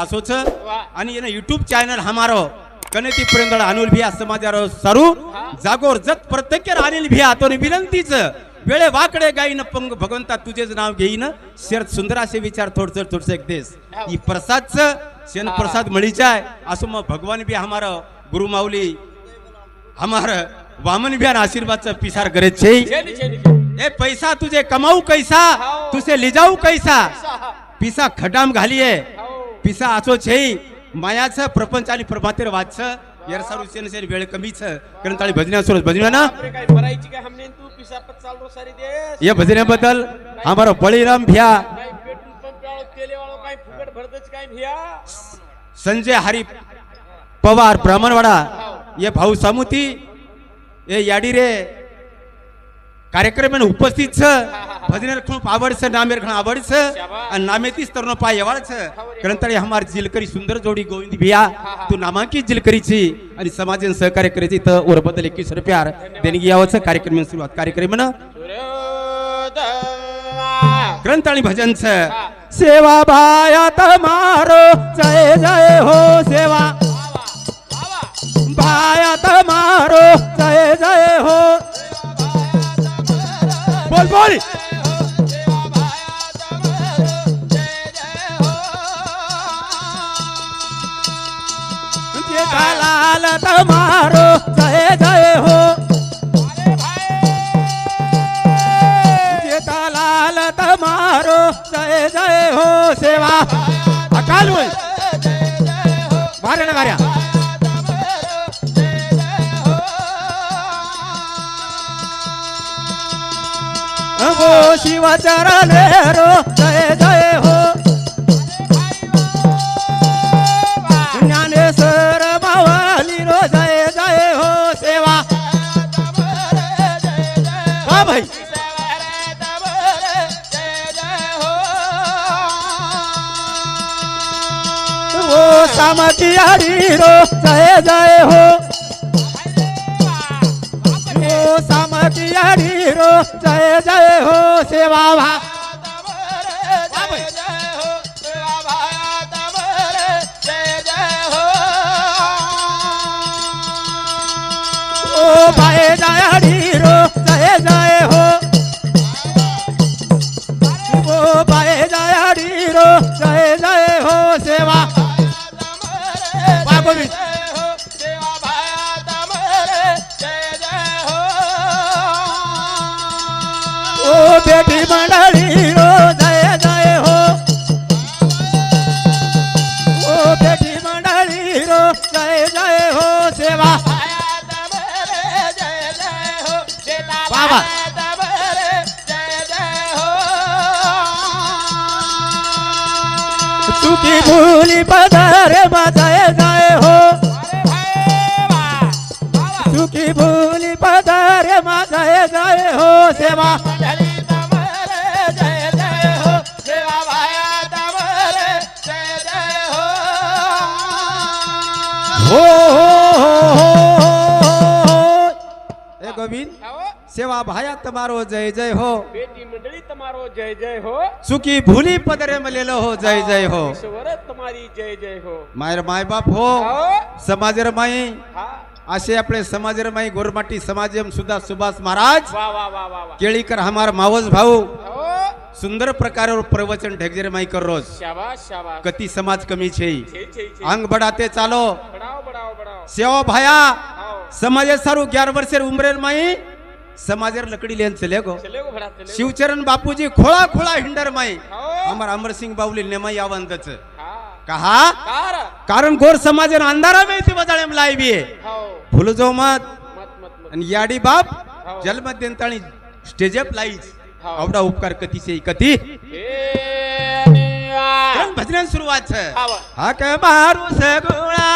कासोच. आणि YouTube channel हमारो कनेती प्रेंदळ अनिल भिया समाजार सारू जागोर जत प्रत्येक अनिल भिया तो विनंतीच वेळे वाकडे गाईन पंग भगवंता तुझेच नाव घेईन शेर सुंदर असे विचार थोडस थोडस एक देश ही प्रसादच शेण प्रसाद मळीचाय असो मग भगवान भी हमार गुरु माऊली हमार वामन भी आशीर्वादचं पिसार करे छे. ए पैसा तुझे कमाऊ कैसा हाव. तुझे लिजाऊ कैसा. पिसा खडाम घालिये. पिसा आचो छे मायाचं प्रपंच आणि प्रभातेर वाच येरसारू सेन सेन वेळ कमीच. कारण ताळी भजन्या सुरत भजन्या ना. सारी या भजन्याबद्दल आम्हाला बळीराम भिया. संजय हरी पवार ब्राह्मणवाडा. ये भाऊ सामुती. ये याडी रे. कार्यक्रम उपस्थित छ। भजनेर खूप आवडछ नामेर खूप आवडछ आणि नामेतीच तर पाय एवाळच कारण तरी हमार जिलकरी सुंदर जोडी गोविंद भिया तू नामांकित जिलकरीची आणि समाजन सहकार्य करायची तर ओरबद्दल एकवीस रुपयार देणगी यावंच कार्यक्रम सुरुवात कार्यक्रम ना. ग्रंथाळी भजन छ। सेवा भायात मारो जय जय हो सेवा। बोल बोल लाल मारो जय जय हो। लाल मारो जय जय हो सेवा। अकाल होय मारे ना मार्या हो शिवाचाराले रो जय जय हो. ज्ञानेश्वर मावाली रो जय जय हो सेवा. हा भाई. ओ सामकी हरी रो जय जय हो. जय हो सेवा भा ओ भाई जय हरी रो जय जय हो। ओ भाई जय हरी रो जय जय हो सेवा मंडळी रो जय जय हो। ओ बेटी मंडळी रो जय जय हो सेवा। बाबा. चुकी भूली पदर मा जय जय हो। चुकी भूली पदर मा जय जय हो सेवा। સેવા ભાયા તમારો જય જય હો. બેટી મંડળી તમારો જય જય હો. સુખી ભૂલી પદરે મળેલો હો જય જય હો ઈશ્વર તમારી જય જય હો. મારા માય બાપ હો સમાજ રમાઈ આશે આપણે સમાજ રમાઈ ગોરમાટી સમાજ એમ સુધા સુભાષ મહારાજ. કેળીકર હમાર માવજ ભાઉ. कती समाज कमी छे. छे छे छे अंग बढ़ाते चालो. बडाव बडाव बडाव सेवा भाया. हो समाजे सारू ग्यार वर्षेर उमरेर माई. समाजेर लकडी लेन चले गो. शिवचरण बापूजी खोळा खोळा हिंडर माई. अमर अमरसिंग बावली नेमाई आवंतच. कहा? कार. कारण गोर समाजेर अंधारा वेळी बजाळेम लायबी हो. फुल जो मत आणि याडी बाप हो. स्टेजअप लाईच. हो. आवडा उपकार कती ए निया भजन सुरुवात. हा काय मारू सगुळा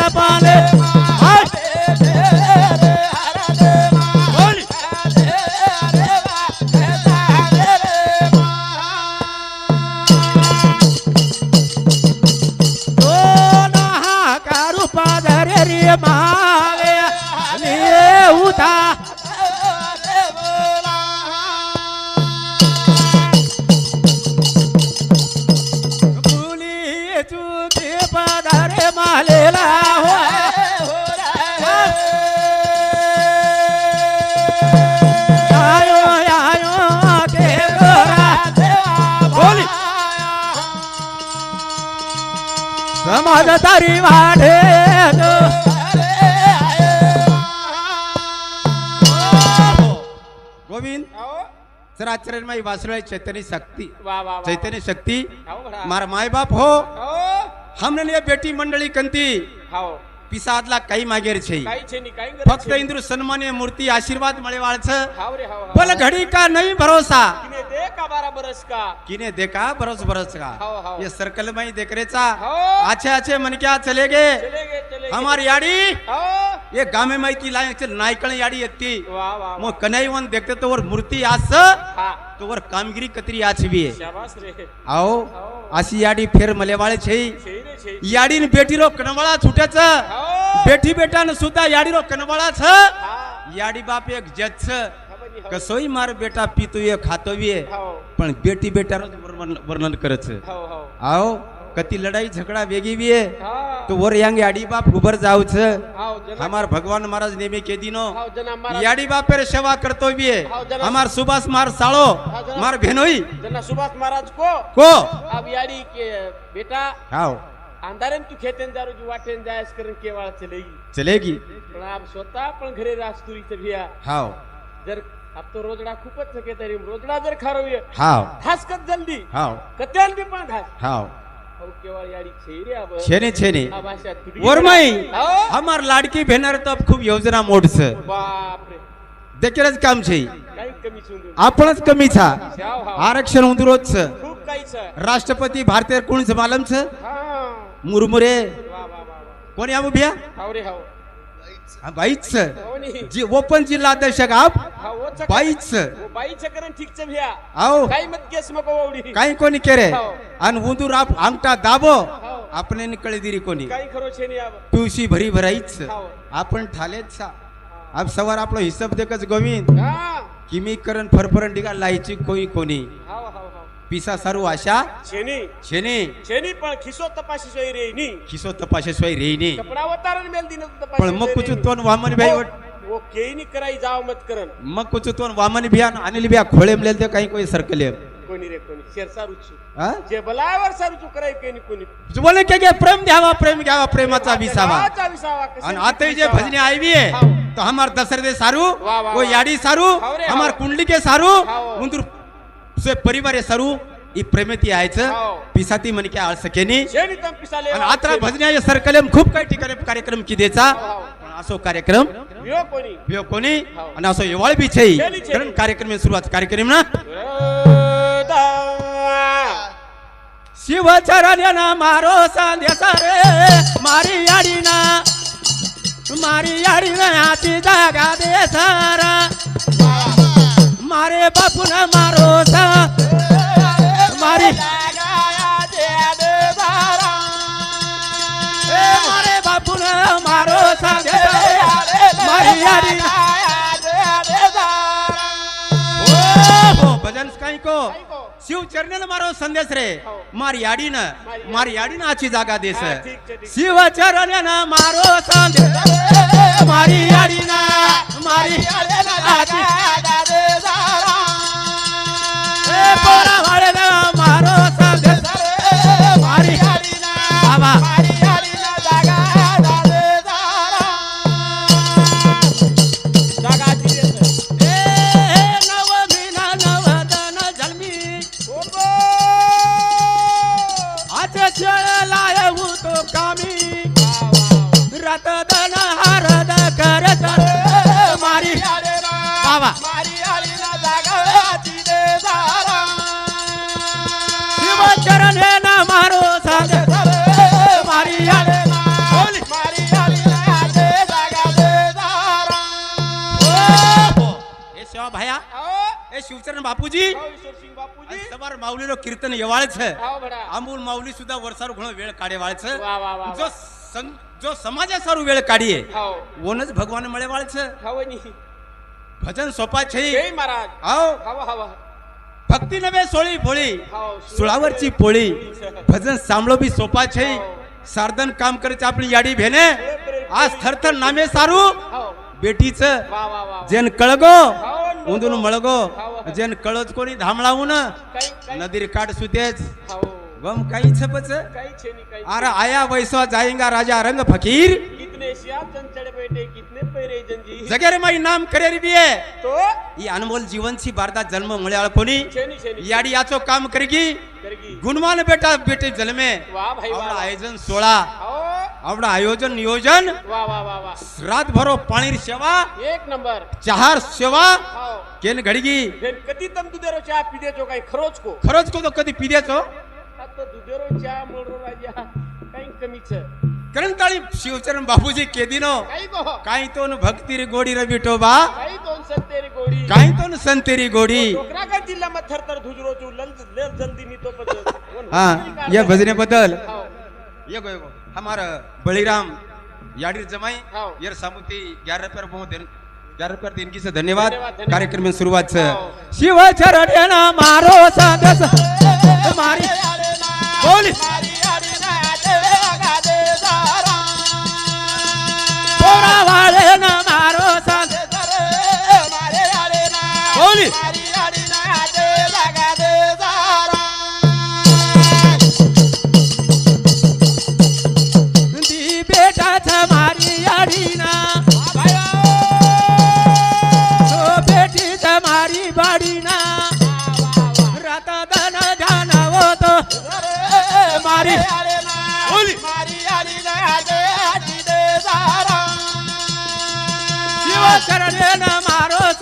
Sabale समाज तारी वाढे गोविंद सर आचरणमय वासुराय चैतन्य शक्ति वा वा वा. चैतन्य शक्ति हाव बरा. मारा माय बाप हो हमने लिए बेटी मंडळी कंती. हाव पिसादला काही मागेर છે काही છે ની काही फक्त इंद्र सन्मान्य मूर्ती आशीर्वाद मळेवाळच हाव रे हाव बोल घडी का नहीं भरोसा किने दे का बारा बरस का किने देखा बरस बरस का हाव, हाव. ये सर्कल में ही देख रेचा हाव. अच्छे अच्छे मन क्या चले गए चले गे चले गे. हमारी याडी हाव ये गामे माहिती लायक नायकळ याडी येते वा वा वा. मग कन्हैवन देखते तो वर मूर्ती आस हा तो वर कामगिरी कतरी आछवी आहे शाबास रे आओ हाव. अशी याडी फेर मलेवाळे छै छे रे छे याडीन बेटी रो कनवळा छुट्याच हाव बेटी बेटान सुद्धा याडी रो कनवळाच हा याडी बाप एक जज खबरनी हाव. कसोई मार बेटा पितोय खातोय हाव पण बेटी बेटा वर्णन करच हाव हाव आओ कती लढाई झगडा वेगी भी है हा तो वर यांग याडी बाप उबर जाऊच हाव जना हमार भगवान महाराज नेमे के दिनो हाव जना महाराज याडी बापेर सेवा करतो भी है हाव, जना- हमार सुभाष मार साळो जना- मार भेनोई अब अंधारे तू दारू जी वाटेन जायस करून केवाळ चलेगी चलेगी. पण आप स्वतः पण घरी हाव. जर अब तो रोजडा खूपच थके तरी रोजडा जर खारवूय हाव. खास जल्दी? हाव. कत्यान बी पण घास? हाव. अब छेने छेने वरमाई? हमार लाडकी भेनर तब खूप योजना मोडस. बापरे. देखेरच काम छै. आपणच कमी छा. आरक्षण उंदरोच खूप काही छ राष्ट्रपती भारतीय कुणच मालमच. हा. मुरमुरे. कोणी हाव हा, बाईच जी ओपन जिल्हा अध्यक्ष आप? बाईच ओ बाईचं करण ठीकच भिया आओ काही मत केस मको ववडी. काही कोणी केरे. आणि उंदूर आप अंगठा दाबो. आपणे निकळे दिरी कोणी. काही खरो छे नी अब पिवशी भरी भराईच. आपण ठालेच सा. आप सवार आपला हिशोब देखच गोविंद किमी करण फरफरण डिगा लायची कोई कोणी. हाव हाव हाव पिसा सारू आशा? छेनी. छेने. छेनी पण खिसो तपाशी सोय रे नी खिसो तपाशेशिवाय रेईने कपडा वतारण मेल दिन तपाशी पण मग कुचू तोन वामन बिया वो वो केही नी कराई जाव मत करन. मग कुचू तोन वामन बिया अनिल बिया खोळे मिळेल ते काही कोई सरकले. कोणी रे कोणी? शेरसा रुचू. हा? जे बलावर सारूचू कराय केनी कोणी. तू बोले के गे प्रेम द्यावा प्रेम घ्यावा प्रेमाचा विसावा. देवाचा विसावा कसे आणि आता जे भजने आईवी आहे हाव. तो हमार दशरथे सारू वा, वा, वो वा. याडी परिवार आहे सारू. ई प्रेमेती हाव. पिसाती म्हण की आळ सकेनी शेनी तम पिसाले आणि आता भजने आहे सरकलेम. खूप काही ठिकाणी कार्यक्रम की द्यायचा हाव. पण असो कार्यक्रम. कोणी. आणि असो येवाळ बी छै. कारण कार्यक्रम सुरुवात कार्यक्रम ना. शिवचरण मारो संदेश रे मारी याडी ना मारी याडी ना आती जागा दे सारा. मारे बापून मारो सा मारी ए मारे बापून मारो संदेश मारी ना हो, हो, भजन काही को शिव चरणेला मारो संदेश रे। हो. मार याडीन मारी मार याडीन आची जागा देस। हा, ठीक छे, ठीक. शिव चरण मारो संदेश मारी याडीन मारी आची हो ए शिवचरण बापूजी हो, ईश्वरसिंग बापूजी सवार माऊलीलो कीर्तन येवाळच हो बडा अमूल माऊली सुद्धा वर्षावर घोळ वेळ काढेवाळच वा वा वा जो सं- जो समाजासारू वेळ काढिये हो ओनच भगवान मळेवाळच हवं नी भजन सोपा छई जय महाराज आओ हवा हवा भक्ती नवे सोळी भोळी हो सुळावरची पोळी भजन सांभळो बी सोपा छई सार्धन काम करायची आपली याडी उंदून मळगो जेन कळत कोणी धामळावून नदीर काट सुतेच गम काही छपच अरे आया वैसवा जाएंगा राजा रंग फकीर कितने श्याम चंचड़ बैठे कितने पैरे जंजी? जगेर माई नाम करेर बी आहे तो? ही अनमोल जीवनची बारदा जन्म छेनी छेनी। याडी याचो काम करगी। करगी। गुणवान बेटा बेटे जन्मे वा भाई. आयोजन सोळा हो आवडा आयोजन नियोजन। वा वा वा वा रात भरो पाणीर सेवा। एक नंबर। चहार सेवा। हो केन घडगी। कधी तम दुधेरो चहा पिदेचो काही खरोच को? खरंच को तो कधी पिद्याचो आता दुधेरो चहा मोडरो राजा। काही कमीच करंताळी शिवचरण बापूजी केदिनो काही को काही तो न भक्तीर गोडी र विठोबा काही दोन सत्तेरी गोडी काही तो न संतेरी गोडी डोकरा का जिल्हा मध्ये थर थर धुजरो चू लल लल जल्दी नी तो हा या भजने बदल हो ये गो हमार बळीराम याडीर जमाई. यार सामुती ग्यारह रुपये बहुत दिन ग्यारह रुपये देणगी से धन्यवाद. कार्यक्रम में शुरुआत से. शिव चरण मारो सागस मारी बोल मारी बाडीना राता दन ध्यान होतो मारी बोल शिव चरण न मारो सागस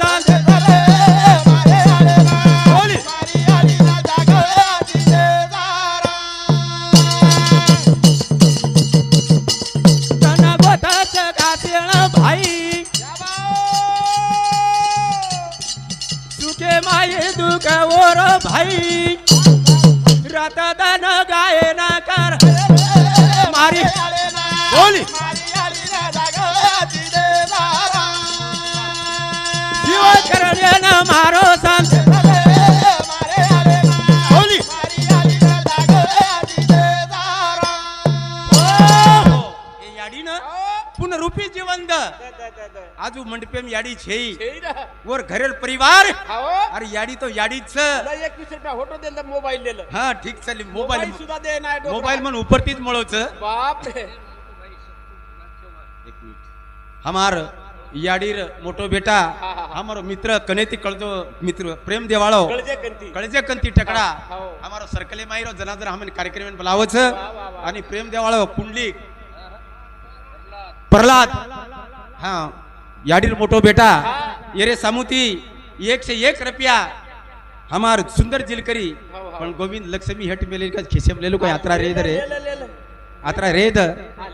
साई भाई। रात दन ना कर। मारी। बोली। शिव चरण मारो संत। बोली। ए याडी आजू मंडपेम याडी छेई। वर घरेल परिवार। अरे याडी तो होटो दिलं मोबाईल दिलं हा ठीक चालेल मोबाईल मोबाईल सुद्धा दे नाही डोकरा. मोबाईल म्हणून उपरतीच मळवच बाप रे हमार याडीर मोठो बेटा हा, हा, हा. हमारो मित्र कनेती कळतो मित्र प्रेम देवाळो। गळजे कंती कळजे कंती टकड़ा। हो. हमारो सर्कले माहिरो जनादर हमें कार्यक्रम में बोलावच. वा, वा. आणि प्रेम याडीर मोठो बेटा हा. येरे सामुती एक से एक रुपया हमार सुंदर जिलकरी. पण गोविंद लक्ष्मी हट मेले का खिसे में ले लो कोई यात्रा रे रे ले ले, ले ले. यात्रा रे द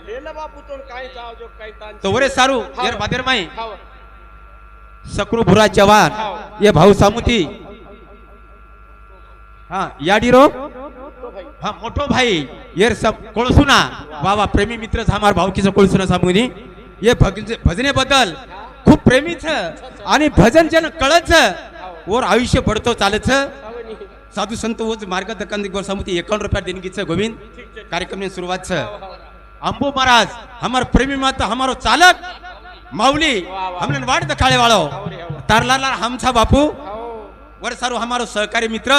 ले ले बापू तो काय जो काय तो वरे सारू. येर बादेर माई. सक्रू भुरा जवान. ये भाऊ सामुती हा याडीरो तो भाई हा मोठो भाई येर सब कोळसुना बाबा प्रेमी मित्र हमार भावकीचं कोळसुना सामुनी ये भजने भजने बद्दल खूप प्रेमीच आणि भजन जन कळच. वर आयुष्य पडतो चालत. साधू संत ओज मार्गदर्शन दकांदी गोर सामुती एकावन्न रुपया देणगीचं गोविंद. कार्यक्रम सुरुवात शुरुआत छ अंबो महाराज हमार प्रेमी माता हमारो चालक. माऊली हमने वाट दखाळे वाळो तारलाला हमचा बापू. वर सारू हमारो सहकारी मित्र.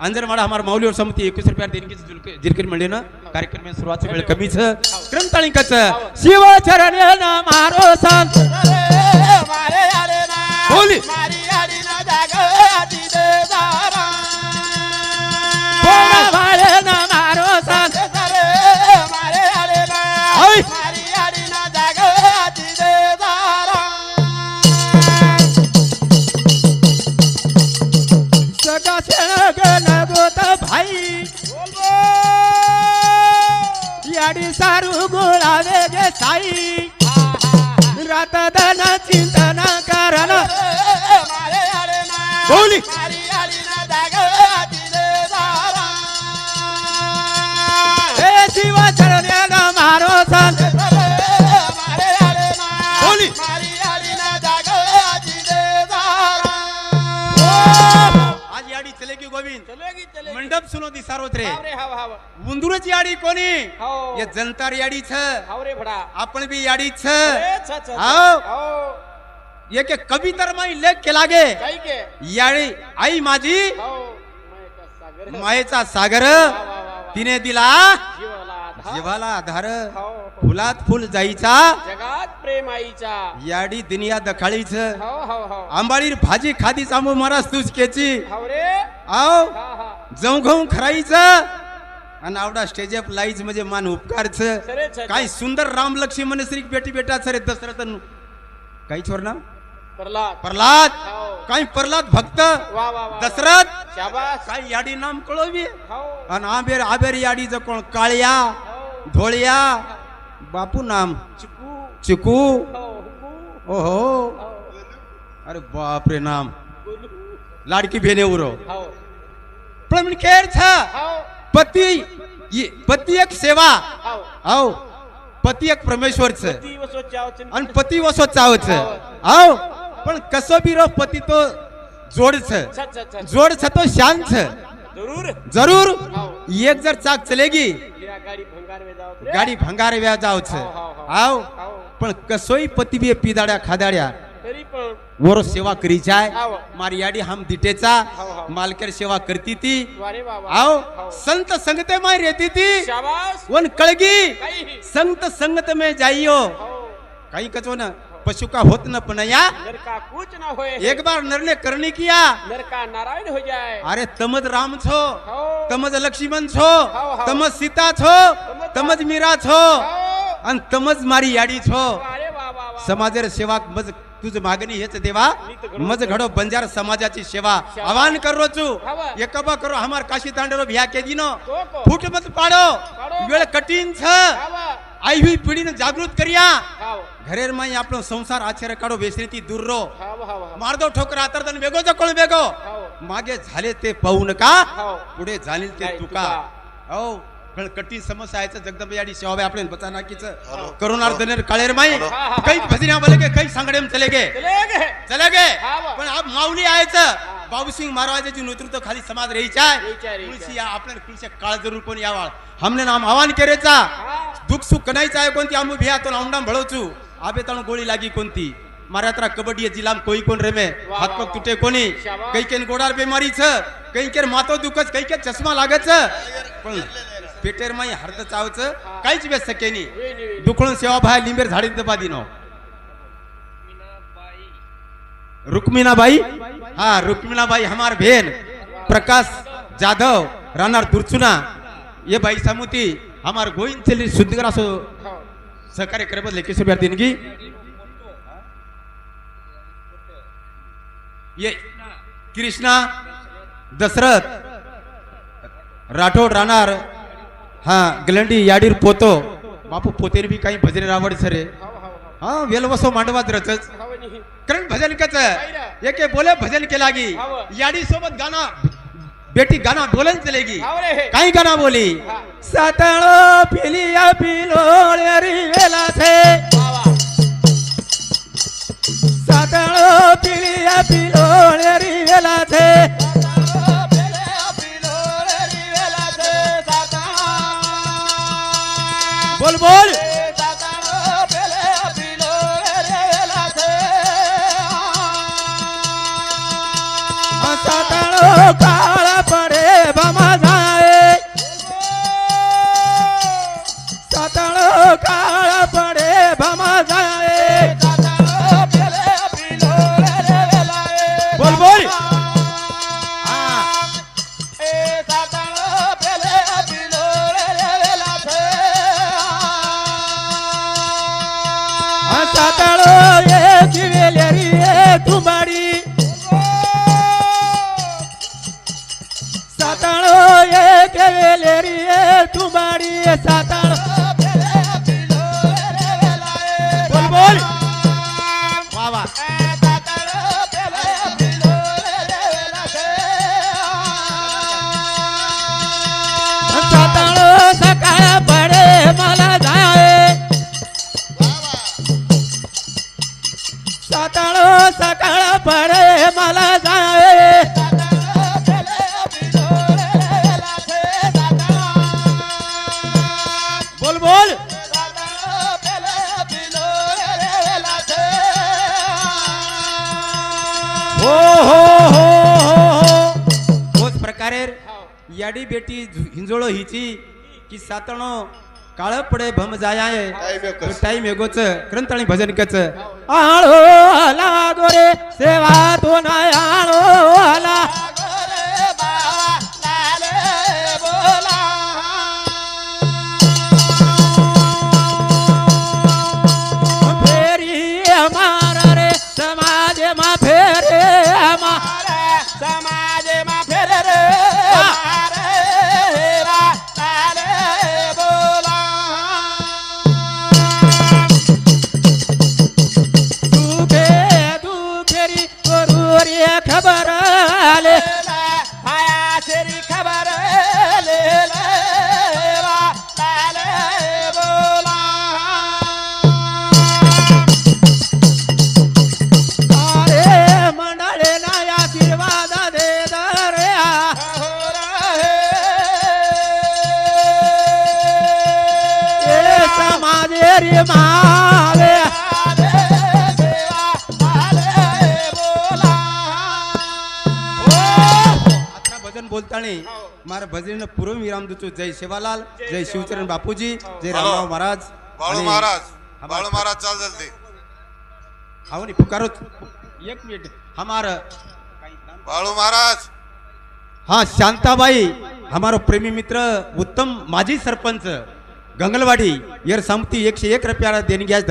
अंजरवाडा हमार माऊली और एकवीस रुपया देणगी जिरकरी म्हणले ना कार्यक्रम में शुरुआत वेळ कमीच क्रम ताळिंकाच शिव चरण मारो संत। बोली। कोणा सारू गोळावे गे साई. रात दन चिंतन करन बोली. चलेगी. मंडप सुनो दी सार्वत्रे हाव हाव. उंदुरची याडी कोणी हाव. ये जनतार याडी छ हाव रे भडा. आपण बी याडी छ. हाव. हाव. ये के कवितर माई लेख के लागे के? याडी आई माझी हाव. मायेचा सागर. तिने दिला जीवाला आधार. हाव. फुलात फुल जाईचा जगात प्रेम आईचा याडी दुनिया दखाळीच आंबाळीर भाजी खादी चांबू महाराज तूच केची हा हा जाऊ खाऊन खराईचं आणि आवडा स्टेज अप लाईच म्हणजे मान उपकारच. काय सुंदर राम लक्ष्मण श्री बेटी बेटा सरे दशरथ काही छोर ना प्रल्हाद. प्रल्हाद. हाव. काही प्रल्हाद भक्त? दशरथ. काही याडी नाम कळवी हाव आणि आबेर आबेर याडीचं कोण काळ्या हाव धोळ्या. बापू नाम? चिकू. ओहो. हाव अरे बापरे नाम. लाडकी बेने उरो. पण छ। हाव पती ये- पती एक सेवा। आओ पती एक परमेश्वरच वसोच्या आवचन आणि पती वसो चावच आओ पण कसं बी रो पती तो जोडच छ। छ छ जोड छ तो शांत छ. जरूर। जरूर। एक जर चाक चलेगी। गाडी भंगार भंगार व्या जावच हाव. आओ पण कसोई पती बी पिदाड्या खादाड्या। वर सेवा करीचाय हाव. मारी याडी हम दिटेचा. मालकेर सेवा करती ती. आओ. संत संगते माय रेती ती. शाबास. वन कळगी. संत संगत में जाइयो काही कचो न. पशु का होत न पण या नर का कुछ ना होए एक बार नरने करनी किया. नर का नारायण हो जाए अरे तमज राम छो. तमज लक्ष्मण छो. तमज सीता छो. तमज मीरा छो. आणि तमज मारी याडी छो. समाजेर सेवा मज तुझ मागणी हेच देवा. मज घडो बंजार समाजाची सेवा. आवाहन करो चू एकबा करो हमार काशी तांडरो भिया के दिनो. फूट मत पाडो. वेळ कठीण छ. आई हुई पिढीने जागृत करिया. घरेर माई आपलो संसार आश्चर्य काढो वेसरीती दूर रो. मारदो ठोकरा तर तन वेगो कोण वेगो मागे झाले ते पाहू नका पुढे झाले ते तुका. हो पण कठीण समस्या आहे जगदंब याडी सेवा आपण बचा नाकीच करुणार दनेर काळेर माई. काही भजन्या बोले के काही सांगडे चले गे. चले गे. पण आप माऊली आहेच बाबूसिंग महाराजाची नेतृत्व खाली समाज रहीचा. तुळशी या आपल्या तुळशी काळ जरूर कोण यावाळ हमने नाम आवाहन करेचा दुःख सुख कनायचं आहे कोणती आम्ही भिया तो लावून भळवचू. आबे तण गोळी लागी कोणती? मारा तरा कबड्डी जिल्हा कोई कोण रेमे? हात पग. तुटे कोणी. काही केन गोडार बेमारी छ काही केर मातो दुखच काही केर चष्मा लागच पण पेटेर माई हरत चावच काहीच व्यस्त सकेनी दुखळून सेवा बाहेर लिंबेर झाडी दबा दिनो. रुक्मिणाबाई? हा रुक्मिणाबाई हमार बहन प्रकाश जाधव राहणार दुर्चुना. ये बाई समुती हमार गोविंद चली सुंदर असो. सहकार्य करे बदले देणगी. ये कृष्णा दशरथ राठोड राहणार हा गलंडी याडीर पोतो बापू पोतेर बी काही भजन रावड सरे हा वेलवसो मांडवात रचच कारण भजन कच एक बोले भजन के लागी याडी सोबत गाना बेटी गाना बोलन चलेगी काही गाना बोली हा. सातळो पिलिया पिलोळ्या री वेला से वा सातळो पिलिया पिलोळ्या वेला से बोल बोल सातळो बेटी हिंजोळ हिची की सातणो काळ पडे भम जाय टाईम. टाईम एगोच ग्रंथाळी भजन कच आळो आला गोरे सेवा तो भजन बोलताना मारा भजन पूर्व विराम देतो. जय शिवालाल जय शिवचरण बापूजी जय रामराव महाराज. बाळू महाराज. हमार- बाळू महाराज चाल जल्दी. हाव नी पुकारो एक मिनिट. हमार बाळू महाराज. हा शांताबाई हमारो प्रेमी मित्र उत्तम माजी सरपंच गंगलवाडी यर संमती एकशे एक रुपया देणग्यास